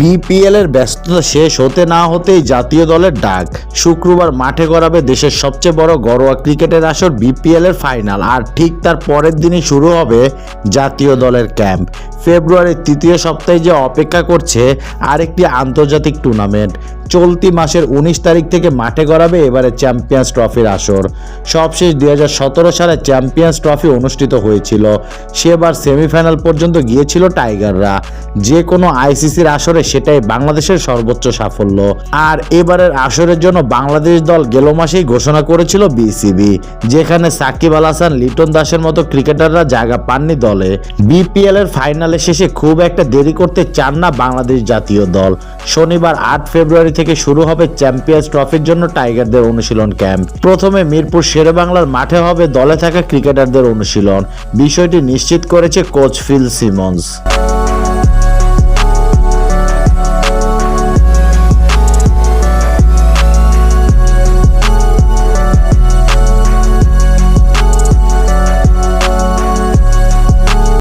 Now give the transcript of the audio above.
BPL এর ব্যস্ততা শেষ হতে না হতেই জাতীয় দলের ডাক। শুক্রবার মাঠে গড়াবে দেশের সবচেয়ে বড় ঘরোয়া ক্রিকেটের আসর বিপিএল এর ফাইনাল আর ঠিক তার পরের দিনই শুরু হবে জাতীয় দলের ক্যাম্প। ফেব্রুয়ারির তৃতীয় সপ্তাহে যে অপেক্ষা করছে, আরেকটি আন্তর্জাতিক টুর্নামেন্ট চলতি মাসের উনিশ তারিখ থেকে মাঠে গড়াবে এবারে চ্যাম্পিয়ন্স ট্রফির আসর। সবশেষ দু হাজার সতেরো সালে চ্যাম্পিয়ন্স ট্রফি অনুষ্ঠিত হয়েছিল। সেবার সেমিফাইনাল পর্যন্ত গিয়েছিল টাইগাররা যে কোনো আইসিসির আসরে সেটাই বাংলাদেশের সর্বোচ্চ সাফল্য। আর এবারের আসরের জন্য বাংলাদেশ দল গেল মাসেই ঘোষণা করেছিল বিসিবি, যেখানে সাকিব আল হাসান, লিটন দাসের মতো ক্রিকেটাররা জায়গা পাননি দলে। বিপিএল এর ফাইনালে শেষে খুব একটা দেরি করতে চান না বাংলাদেশ জাতীয় দল। শনিবার আট ফেব্রুয়ারি থেকে শুরু হবে চ্যাম্পিয়ন্স ট্রফির জন্য টাইগারদের অনুশীলন ক্যাম্প। প্রথমে মিরপুর শেরেবাংলার মাঠে হবে দলে থাকা ক্রিকেটারদের অনুশীলন। বিষয়টি নিশ্চিত করেছে কোচ ফিল সিমন্স।